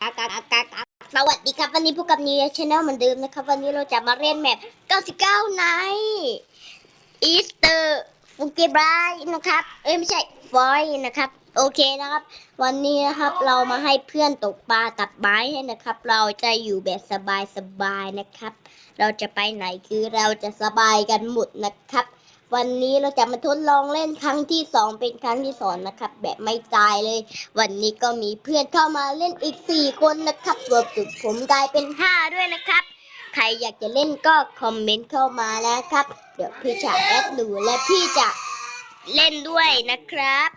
กากากากาสวัสดีครับวันนี้พบกับนิวชาแนลเหมือนเดิมนะครับ วันนี้เราจะมาเล่นแมป99ไนอีสเตอร์ฟูเกบรายนะครับ เอ้ยไม่ใช่ฟอยนะครับ โอเคนะครับ วันนี้นะครับเรามาให้เพื่อนตกปลาตัดไม้ให้นะครับ เราจะอยู่แบบสบายๆนะครับ เราจะไปไหนคือเราจะสบายกันหมดนะครับ วันนี้เราจะมาทดลองเล่นครั้งที่สองเป็นครั้งที่สองนะครับ แบบไม่ตายเลย วันนี้ก็มีเพื่อนเข้ามาเล่นอีกสี่คนนะครับรวมถึงผมกลายเป็นห้าด้วยนะครับ ใครอยากจะเล่นก็คอมเมนต์เข้ามานะครับ เดี๋ยวพี่จะแอดดูและพี่จะเล่นด้วยนะครับ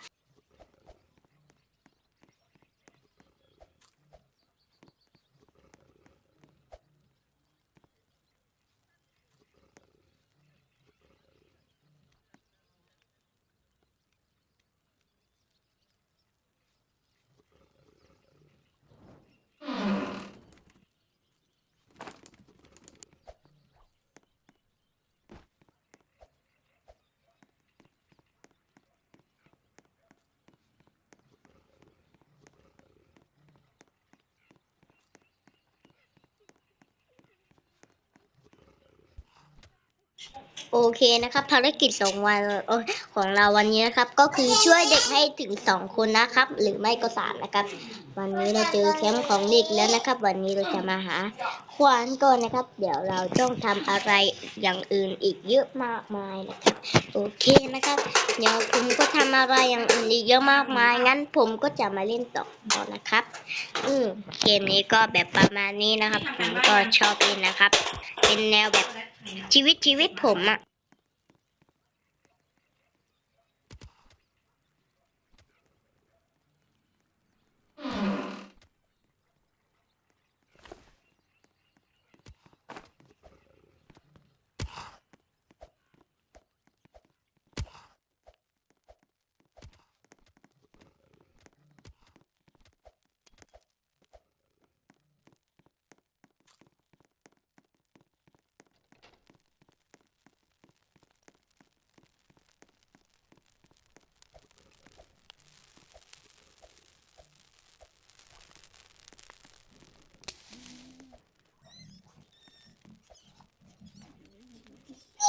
โอเคนะครับ ภารกิจสองวันของเราวันนี้นะครับ ก็คือช่วยเด็กให้ถึงสองคนนะครับ หรือไม่ก็สามนะครับ วันนี้เราเจอแคมป์ของเด็กแล้วนะครับ วันนี้เราจะมาหาควานก่อนนะครับ เดี๋ยวเราต้องทำอะไรอย่างอื่นอีกเยอะมากมายนะครับ โอเคนะครับ เดี๋ยวผมก็ทำอะไรอย่างอื่นอีกเยอะมากมาย งั้นผมก็จะมาเล่นต่อนะครับ อืมเกมนี้ก็แบบประมาณนี้นะครับ ผมก็ชอบเล่นนะครับ เป็นแนวแบบชีวิตชีวิตผมอะ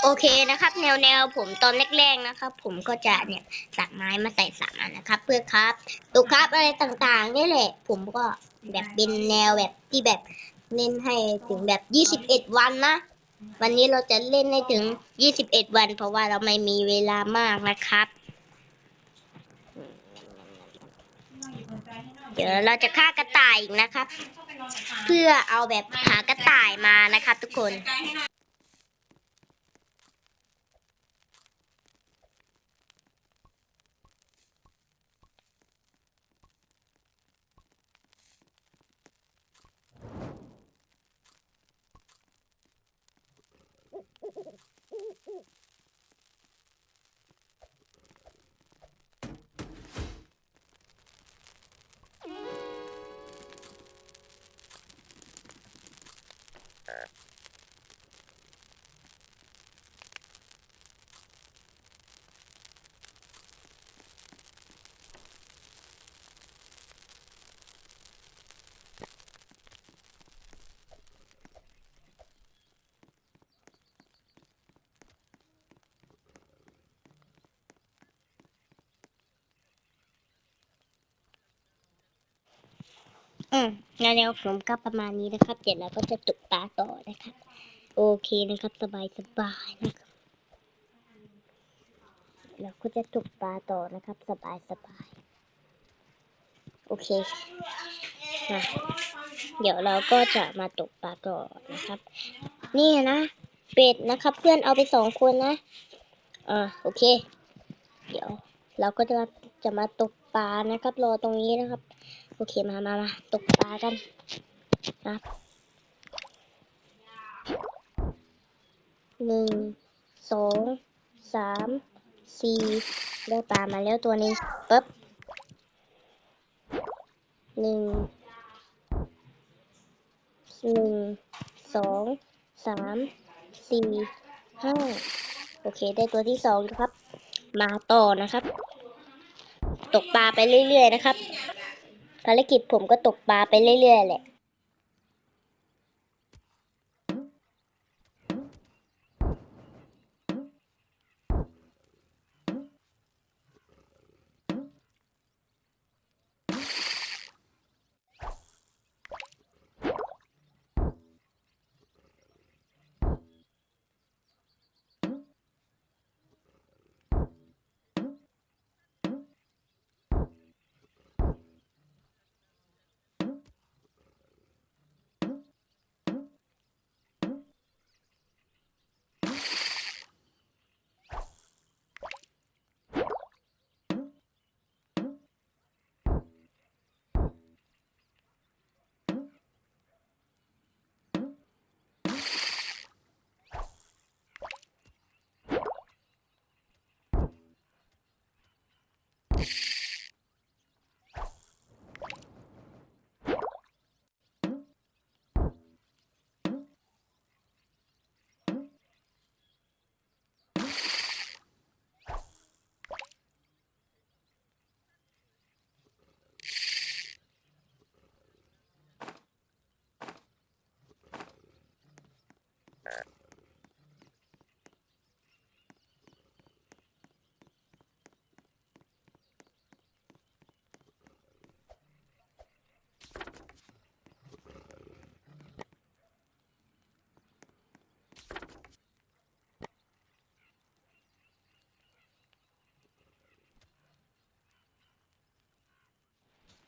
โอเคนะครับ แนวแนวผมตอนแรกๆนะครับ ผมก็จะเนี่ยตัดไม้มาใส่สามอันนะครับ เพื่อครับตัวครับอะไรต่างๆนี่แหละ ผมก็แบบเป็นแนวแบบที่แบบเล่นให้ถึงแบบยี่สิบเอ็ดวันนะวันนี้เราจะเล่นให้ถึงยี่สิบเอ็ดวัน เพราะว่าเราไม่มีเวลามากนะครับ เดี๋ยวเราจะฆ่ากระต่ายอีกนะครับ เพื่อเอาแบบหากระต่ายมานะครับ ทุกคน อื มงานแนวผมก็ประมาณนี้นะครับ เดี๋ยวเราก็จะตกปลาต่อนะครับ โอเคนะครับสบายสบายนะครับเราก็จะตกปลาต่อนะครับ สบายสบายโอเคมาเดี๋ยวเราก็จะมาตกปลาต่อนะครับ นี่นะ เป็ดนะครับ เพื่อนเอาไปสองคนนะอ่าโอเค เดี๋ยว เราก็จะจะมาตกปลานะครับ รอตรงนี้นะครับ โอเคมามามาตกปลากันนะครับหนึ่งสองสามสี่ได้ปลามาแล้วตัวนึงปึ๊บหนึ่งหนึ่งสองสามสี่ห้าโอเค ได้ตัวที่สองนะครับ มาต่อนะครับ ตกปลาไปเรื่อยๆนะครับ ภารกิจผมก็ตกปลาไปเรื่อยๆแหละ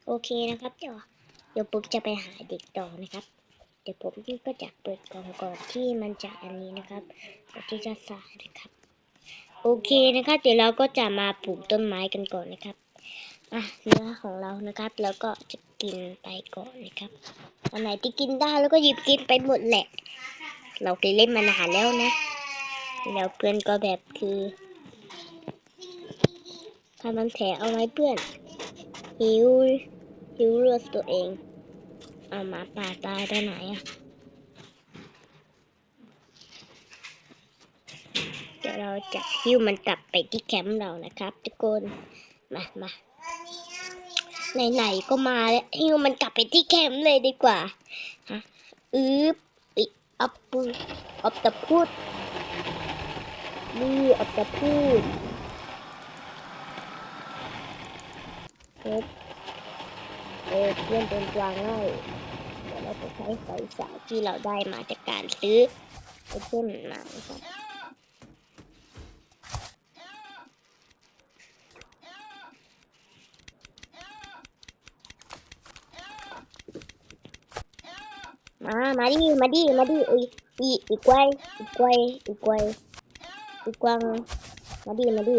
โอเคนะครับ เดี๋ยวเดี๋ยวผมจะไปหาเด็กต่อนะครับ เดี๋ยวผมก็จะเปิดกล่องก่อนที่มันจะอันนี้นะครับก่อนที่จะสายนะครับ โอเคนะครับ เดี๋ยวเราก็จะมาปลูกต้นไม้กันก่อนนะครับอะเนื้อของเรานะครับ แล้วก็จะกินไปก่อนนะครับอันไหนที่กินได้แล้วก็หยิบกินไปหมดแหละ เราเคยเล่นมานานแล้วนะ แล้วเพื่อนก็แบบคือทำมันแผลเอาไว้เพื่อนหิว หิวเลือดตัวเอง เอามาป่าตายไปไหนอะเดี๋ยวเราจะหิ้วมันกลับไปที่แคมป์เรานะครับ ทุกคน มามาไหนๆก็มาแล้วหิ้วมันกลับไปที่แคมป์เลยดีกว่าฮะอึ๊บอิอัปปุอัปตะพูดนี่อัปตะพูดเอ๊ะเออเพื่อนเป็นกวางง่ายเดี๋ยวเราจะใช้ไฟฉายที่เราได้มาจากการซื้อไอเทมมานะครับมา มาดิ มาดิ มาดิอีอีอีกไว้อีกไว้อีกไว้อีกวางมาดิ มาดิ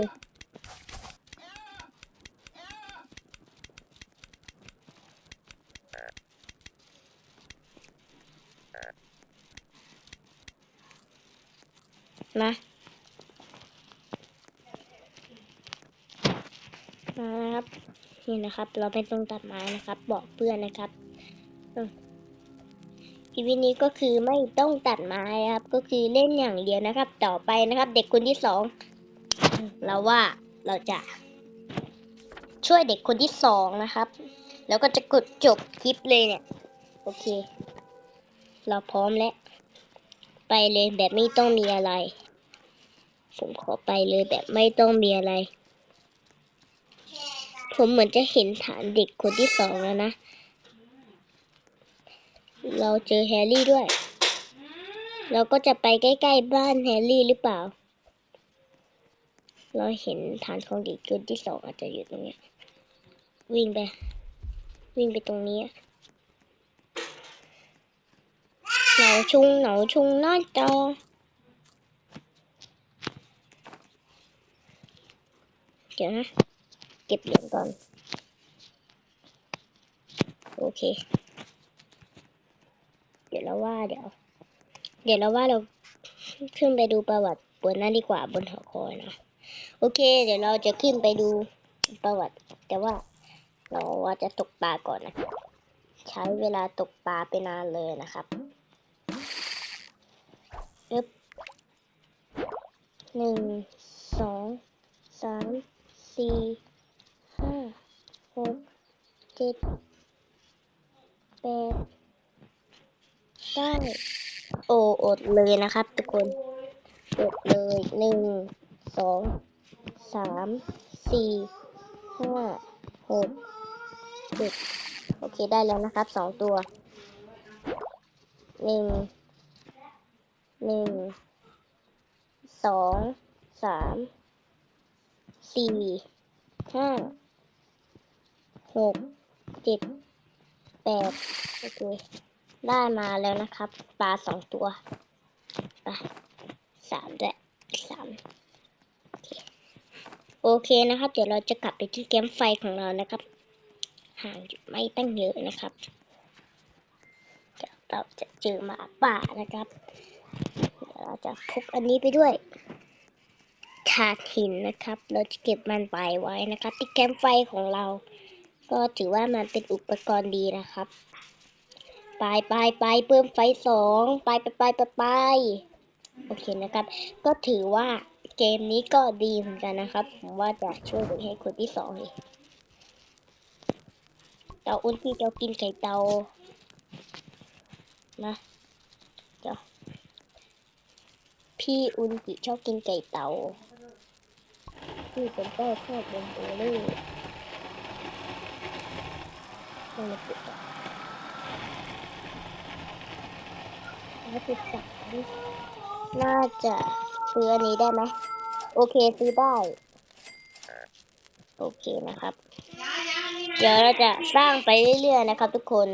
มามานะครับ นะครับ เราไม่ต้องตัดไม้นะครับ บอกเพื่อนนะครับอีวีนี้ก็คือไม่ต้องตัดไม้ครับ ก็คือเล่นอย่างเดียวนะครับ ต่อไปนะครับ เด็กคนที่สองเราว่าเราจะ ช่วยเด็กคนที่สองนะครับ แล้วก็จะกดจบคลิปเลยเนี่ย โอเค เราพร้อมแล้ว ไปเลยแบบไม่ต้องมีอะไร ผมขอไปเลยแบบไม่ต้องมีอะไร ผมเหมือนจะเห็นฐานเด็กคนที่สองแล้วนะ เราเจอแฮร์รี่ด้วย เราก็จะไปใกล้ ๆ บ้านแฮร์รี่หรือเปล่า เราเห็นฐานของเด็กคนที่สองอาจจะอยู่ตรงนี้วิ่งไป วิ่งไปตรงนี้เหนาชุงเหนาชุงน้าจอเดี๋ยวนะ เก็บเหรียญก่อน โอเค เดี๋ยวเราว่าเดี๋ยว เดี๋ยวเราว่าเราขึ้นไปดูประวัติบนนั้นดีกว่าบนหอคอยนะโอเค เดี๋ยวเราจะขึ้นไปดูประวัติ แต่ว่าเราว่าจะตกปลาก่อนนะใช้เวลาตกปลาไปนานเลยนะครับอึบหนึ่งสองสามสี่ ห้าหกเจ็ดแปดเก้าโออดเลยนะครับทุกคนอดเลยหนึ่งสองสามสี่ห้าหกเจ็ดโอเคได้แล้วนะครับสองตัวหนึ่งหนึ่งสองสามสี่ห้า หกเจ็ดแปดโอเคได้มาแล้วนะครับ ปลาสองตัวไปสามด้วยสามโอเคนะครับ เดี๋ยวเราจะกลับไปที่แคมไฟของเรานะครับ ห่างไม่ตั้งเยอะนะครับเดี๋ยวเราจะเจอหมาป่านะครับเดี๋ยวเราจะพกอันนี้ไปด้วยถาดหินนะครับ เราจะเก็บมันไปไว้นะครับ ที่แคมไฟของเรา ก็ถือว่ามันเป็นอุปกรณ์ดีนะครับ ไปไปไปเพิ่มไฟสองไปไปไปไปไปโอเคนะครับ ก็ถือว่าเกมนี้ก็ดีเหมือนกันนะครับ ผมว่าจะช่วยด็กให้คนที่สองเลยเตาอุ้นที่เจ้ากินไข่เตานะเดี๋ยวพี่อุนกิชอบกินไก่เตาพี่เป็นเต้าชอบเป็นโอเล่ ต้องมาปิดก่อนแล้วสิบสามน่าจะซื้ออันนี้ได้ไหมโอเคซื้อได้ โอเคนะครับ เดี๋ยวเราจะสร้างไปเรื่อยๆนะครับทุกคน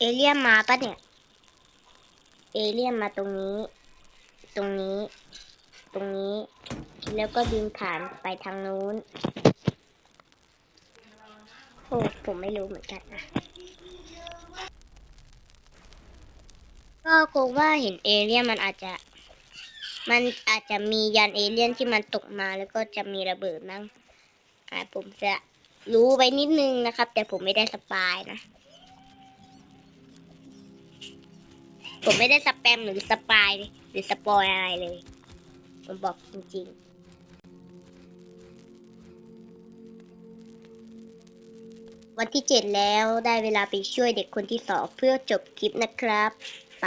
เอเลี่ยนมาปะเนี่ย เอเลี่ยนมาตรงนี้ ตรงนี้ ตรงนี้ แล้วก็บินผ่านไปทางนู้น โอ้ผมไม่รู้เหมือนกันนะก็คงว่าเห็นเอเลี่ยนมันอาจจะ มันอาจจะมียานเอเลี่ยนที่มันตกมาแล้วก็จะมีระเบิดมั้งอ่าผมจะรู้ไปนิดนึงนะครับ แต่ผมไม่ได้สปายนะ ผมไม่ได้สแปมหรือสปายหรือสปอยอะไรเลย ผมบอกจริงๆวันที่เจ็ดแล้วได้เวลาไปช่วยเด็กคนที่สองเพื่อจบคลิปนะครับ ไป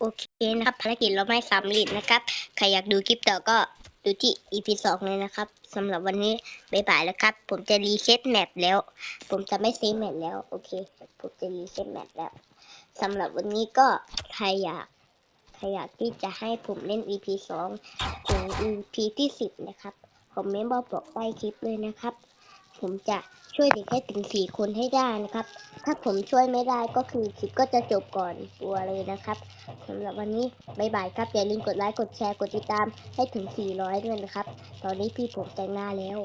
โอเคนะครับภารกิจเราไม่สำเร็จนะครับ ใครอยากดูคลิปต่อก็ดูที่ EP สองเลยนะครับสำหรับวันนี้บ๊ายบายแล้วครับ ผมจะรีเซ็ตแมปแล้ว ผมจะไม่เซฟแมปแล้ว โอเค ผมจะรีเซ็ตแมปแล้วสำหรับวันนี้ก็ใครอยากใครอยากที่จะให้ผมเล่น EP สองถึง EP ที่สิบนะครับคอมเมนต์บอกบอกใต้คลิปเลยนะครับ ผมจะช่วยเด็กให้ถึงสี่คนให้ได้นะครับ ถ้าผมช่วยไม่ได้ก็คือคลิปก็จะจบก่อนตัวเลยนะครับสำหรับวันนี้บายบายครับอย่าลืมกดไลค์กดแชร์กดติดตามให้ถึง 400ด้วยนะครับ ตอนนี้พี่ผมแต่งหน้าแล้ว